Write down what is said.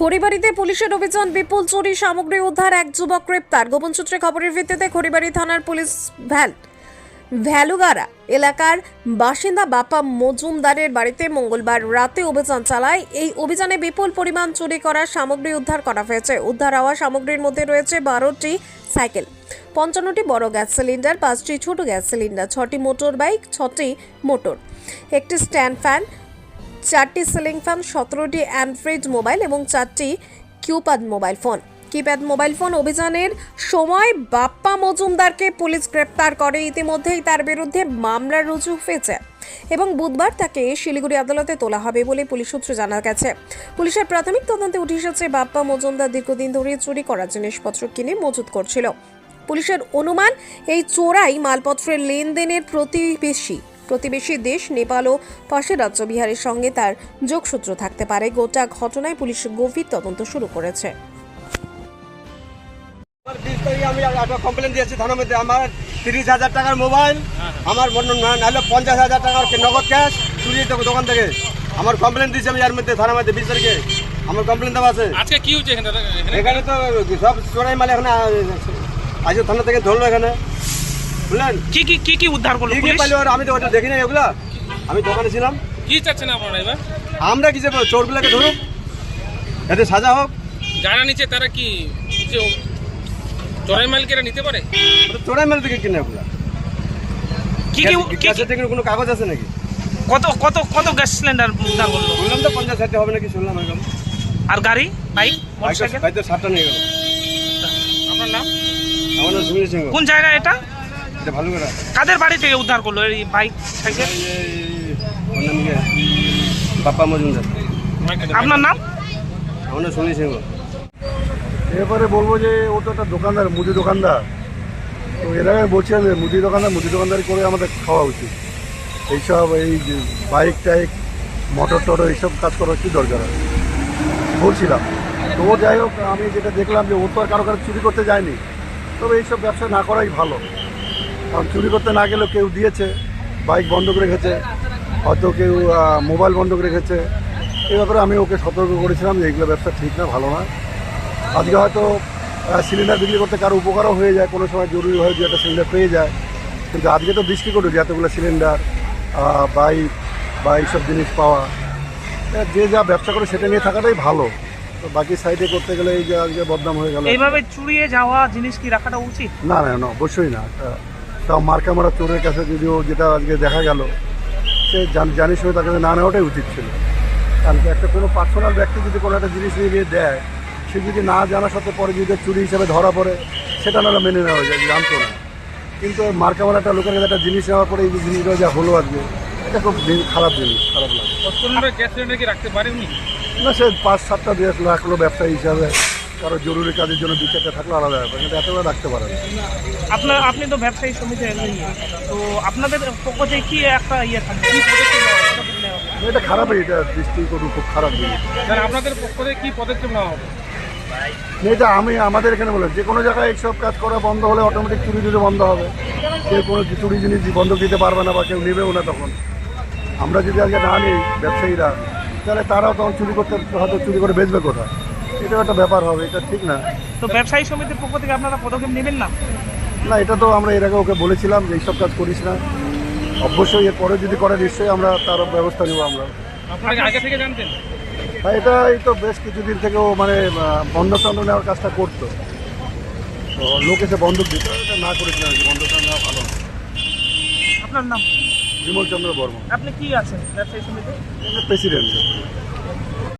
খড়িবাড়িতে পুলিশের অভিযান বিপুল চুরি, সামগ্রী উদ্ধার, এক যুবক গ্রেপ্তার। গোপন সূত্রে খবরের ভিত্তিতে খড়িবাড়ি থানার পুলিশ ভ্যাল ভ্যালুগারা এলাকার বাসিন্দা বাপা মজুমদারের বাড়িতে মঙ্গলবার রাতে অভিযান চালায়। এই অভিযানে বিপুল পরিমাণ চুরি করা, সামগ্রী উদ্ধার করা হয়েছে। উদ্ধার হওয়া সামগ্রীর মধ্যে রয়েছে বারোটি সাইকেল, পঞ্চান্নটি বড় গ্যাস সিলিন্ডার, পাঁচটি ছোট গ্যাস সিলিন্ডার, ছটি মোটর বাইক ছটি মোটর, একটি স্ট্যান্ড ফ্যান চারটি সিলিং ফ্যান, সতেরোটি অ্যান্ড্রয়েড মোবাইল এবং চারটি keypad mobile phone. Keypad mobile phone অভিযানের সময় বাপ্পা মজুমদারকে পুলিশ গ্রেপ্তার করে। ইতিমধ্যেই তার বিরুদ্ধে মামলা রুজু হয়েছে এবং বুধবার তাকে শিলিগুড়ি আদালতে তোলা হবে বলে পুলিশ সূত্রে জানা গেছে। পুলিশের প্রাথমিক তদন্তে উঠে এসেছে, বাপ্পা মজুমদার দীর্ঘদিন ধরে চুরি করা জিনিসপত্র কিনে মজুত করছিল। পুলিশের অনুমান, এই চোরাই মালপত্রের লেনদেনের প্রতিবেশী। প্রতিবেশী দেশ নেপাল ও পাশের রাজ্য বিহারের সঙ্গে তার যোগসূত্র থাকতে পারে। গোটা ঘটনায় পুলিশ গভীর তদন্ত শুরু করেছে। আমার আমি একটা কমপ্লেন দিয়েছি থানার আমার তিরিশ হাজার টাকার মোবাইল আমার নাহলে পঞ্চাশ হাজার টাকার নগদ ক্যাশ চুরি দোকান থেকে। আমার কমপ্লেন দিয়েছি আমি এর মধ্যে থানার মধ্যে বিশ তারিখে আমার কমপ্লেন দেওয়া আছে। আজকে কি হচ্ছে এখানে? এখানে এখানে তো সব চোরাই মাল এখানে আজ থানা থেকে ধরলো এখানে। বুঝলেন? কি কি কি কি উদ্ধার করল কি পাইলো আর আমি তো ওটা দেখি না এগুলা। আমি দোকানে ছিলাম। কি চাচ্ছেন আপনারা এবার? আমরা কি যে চোরগুলোকে ধরুক এতে সাজা হোক। যারা নিচ্ছে তারা কি যে চোরাই মালকেরা নিতে পারে? চোরাই মাল থেকে কিনে ওগুলা কি কি কি- গ্যাসের থেকে কোনো কাগজ আছে নাকি? কত কত কত গ্যাস সিলিন্ডার উদ্ধার করল? বললাম তো পঞ্চাশ ষাটটা হবে নাকি শুনলাম এরকম আর গাড়ি? বাইক? মোটরসাইকেল? হয়তো সাতটা নিয়ে গেল। আপনার নাম? আমার নাম সুনীল সিংহ। কোন জায়গা এটা? করে কাদের বাড়ি থেকে উদ্ধার করল? এই বাইক সাইকেল? বাপ্পা মজুমদার। আপনার নাম? আমার নাম সুনীল সিংহ এরপরে বলব যে ও তো একটা দোকানদার মুদি দোকানদার। তো এর আগে বলছিলাম যে মুদি দোকানদার মুদি দোকানদারি করে আমাদের খাওয়া উচিত। এইসব এই যে বাইক টাইক মোটর টোটর এইসব কাজ করার কি দরকার আছে। বলছিলাম। তো ও যাই হোক আমি যেটা দেখলাম যে ও তো আর কারও কারও চুরি করতে যায়নি। তবে এইসব ব্যবসা না করাই ভালো। কারণ চুরি করতে না গেলেও কেউ দিয়েছে বাইক বন্ধ করে রেখেছে হয়তো কেউ মোবাইল বন্ধ করে রেখেছে। এই ব্যাপারে আমি ওকে সতর্ক করেছিলাম যে এইগুলো ব্যবসা ঠিক না ভালো না। আজকে হয়তো সিলিন্ডার বিক্রি করতে কারও উপকারও হয়ে যায় কোনো সময় জরুরি হয় যে একটা সিলিন্ডার পেয়ে যায়। কিন্তু আজকে তো দৃষ্টি করুক এতগুলো সিলিন্ডার বাইক বা এইসব জিনিস পাওয়া। যে যা ব্যবসা করে সেটা নিয়ে থাকাটাই ভালো। তো বাকি সাইডে করতে গেলে এই যে আজকে বদনাম হয়ে গেল। এইভাবে চুরিয়ে যাওয়া জিনিস কি রাখাটা উচিত? না না না অবশ্যই না। তা- তাও মার্কা মারা চোরের কাছে যদিও যেটা আজকে দেখা গেল সে জান- শুনে তার কাছে না নেওয়াটাই উচিত ছিল। কারণ একটা কোনো পার্সোনাল ব্যক্তি যদি কোনো একটা জিনিস নিয়ে গিয়ে দেয় সে যদি না জানার সাথে পরে যদি চুরি হিসেবে ধরা পড়ে সেটা নাহলে মেনে নেওয়া যায় জানতো না। কিন্তু ওই মার্কা মারা একটা লোকের কাছে একটা জিনিস নেওয়ার পরে এই যে জিনিসটা যা হলো আজকে এটা খুব খারাপ জিনিস খারাপ লাগে। না সে পাঁচ সাতটা দিয়ে রাখল ব্যবসায়ী হিসাবে। কারও জরুরি কাজের জন্য দু চারটে থাকল আলাদা ব্যাপার কিন্তু এতটা রাখতে পারে আপনার আপনি তো ব্যবসায়ী সমিতি তো আপনাদের পক্ষ থেকে কি একটা ইয়ে থাকবে? এটা খারাপই এটা দৃষ্টি করুন খুব খারাপ জিনিস। আপনাদের পক্ষ থেকে কি পদক্ষেপ নেওয়া হবে? এটা আমি আমাদের এখানে বলে যে কোনো জায়গায় এইসব কাজ করা বন্ধ হলে অটোমেটিক চুরি দিতে বন্ধ হবে। কেউ কোনো চুরি জিনিস বন্ধ দিতে পারবে না বা কেউ নেবেও না তখন। আমরা যদি আজকে না নিই ব্যবসায়ীরা তাহলে তারাও তখন চুরি করতে হয়তো চুরি করে বেচবে কোথায়? এটাও একটা ব্যাপার হবে এটা ঠিক না। তো ব্যবসায়ী সমিতির পক্ষ থেকে আপনারা পদক্ষেপ নেবেন না? না এটা তো আমরা এর আগে ওকে বলেছিলাম যে এইসব কাজ করিস না। অবশ্যই এরপরে যদি করে নিশ্চয়ই আমরা তার ব্যবস্থা নেব আমরা। আপনারা আগে থেকে জানতেন? হ্যাঁ এটা এই তো বেশ কিছুদিন থেকে ও মানে আহ, বন্ধ টন্ধ নেওয়ার কাজটা করতো। তো লোক এসে বন্ধক দিত এটা না করেছিলাম আর কি বন্ধকটা নেওয়া ভালো। আপনার নাম? বিমল চন্দ্র বর্মা আপনি কি আছেন ব্যবসায়ী সমিতি প্রেসিডেন্ট